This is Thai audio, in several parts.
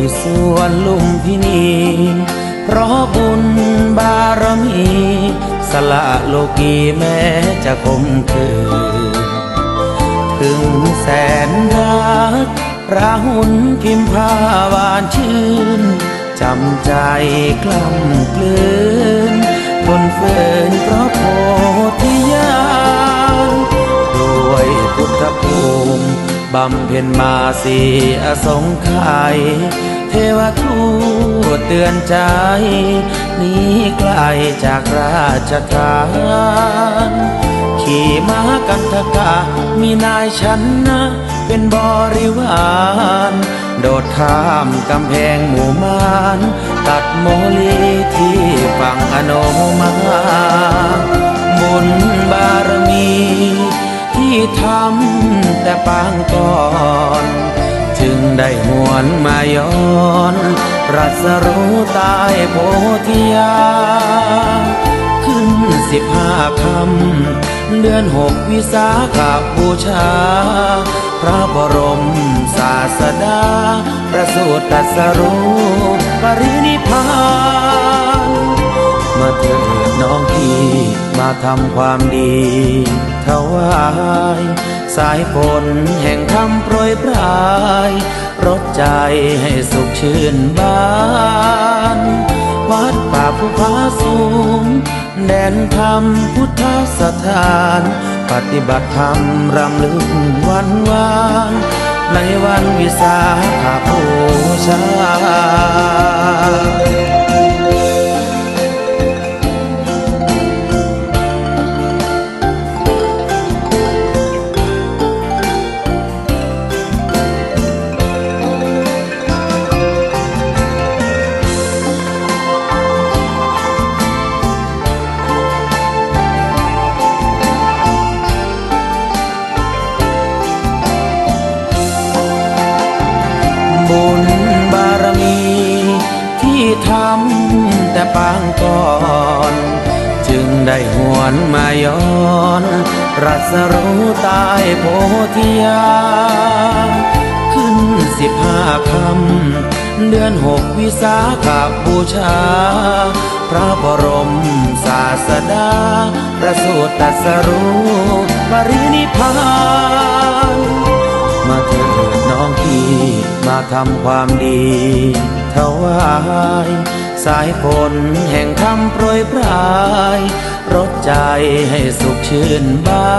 ที่สวนลุมพินี เพราะบุญบารมี สละโลกีแม้จะคมคืน ถึงแสนรักพระหุนพิมพาวานชื่น จำใจกล้ำกลืนทนเฟืนเพราะโพธิญาณด้วยพุทธภูมิบำเพ็ญมาสีอสงไขย เทวทูตเตือนใจหนีไกลจากราชการขี่ม้ากันทกะมีนายชันนะ เป็นบริวาร โดดข้ามกำแพงหมู่มาน ตัดโมลีที่ฝั่งอโนมาบุญบารมี ที่ทำแต่ปางก่อน วนมาย้อนรัสรู้ใตายโพธิยา ขึ้นสิบห้าคำ เดือนหกวิสาขาบูชา พระบรมศาสดา ประสูติตรัสรู้ปรินิพพาน มาเถิดน้องพี่ ทำความดีถวายสายฝนแห่งธรรมโปรยปลายรดใจให้สุขชื่นบาน วัดป่าภูผาสูง แดนธรรมพุทธสถาน ปฏิบัติธรรมรำลึกวันวานในวันวิสาขบูชา แต่ปางก่อน จึงได้หวนมาย้อนรัสรู้ตายโพธิยา ขึ้นสิบห้าคำเดือนหกวิสาขาบูชา พระบรมศาสดา ประสูติตรัสรู้ปรินิพพานมาเถิดน้องพี่มาทำความดีถวาย สายฝนแห่งธรรมโปรยปลายรดใจให้สุขชื่นบา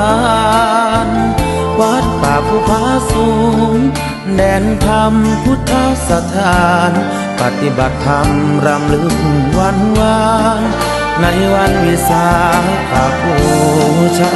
น วัดป่าภูผาสูง แดนธรรมพุทธสถาน ปฏิบัติธรรมรำลึกวันวานในวันวิสาขบูชา